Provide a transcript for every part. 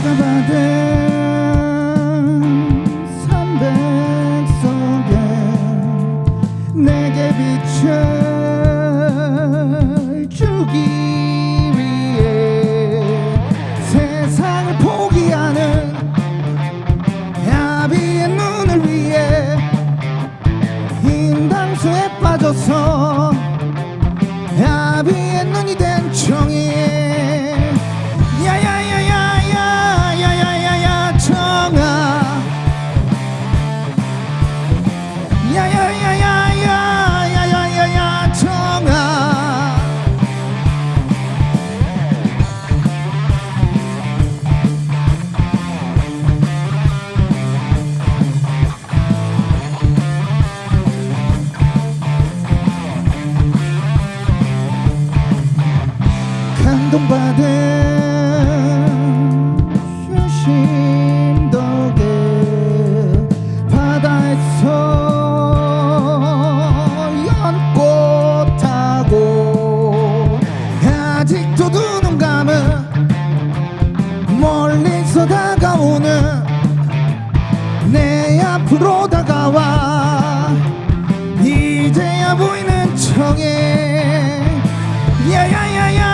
내가 받은 삼백 속에 내게 빛을 주기 인당수에 빠져서 야비의 눈이 된 청이 감동받은 주신 덕에 바다에서 연꽃하고 아직도 눈 감은 멀리서 다가오는 내 앞으로 다가와 이제야 보이는 청해. 야야야야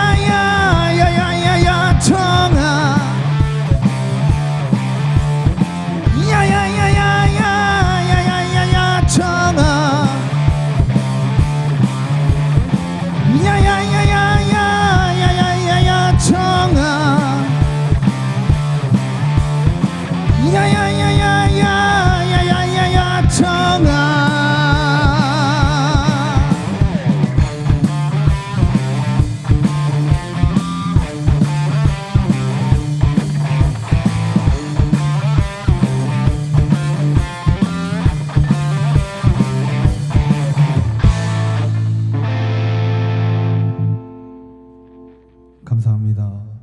감사합니다.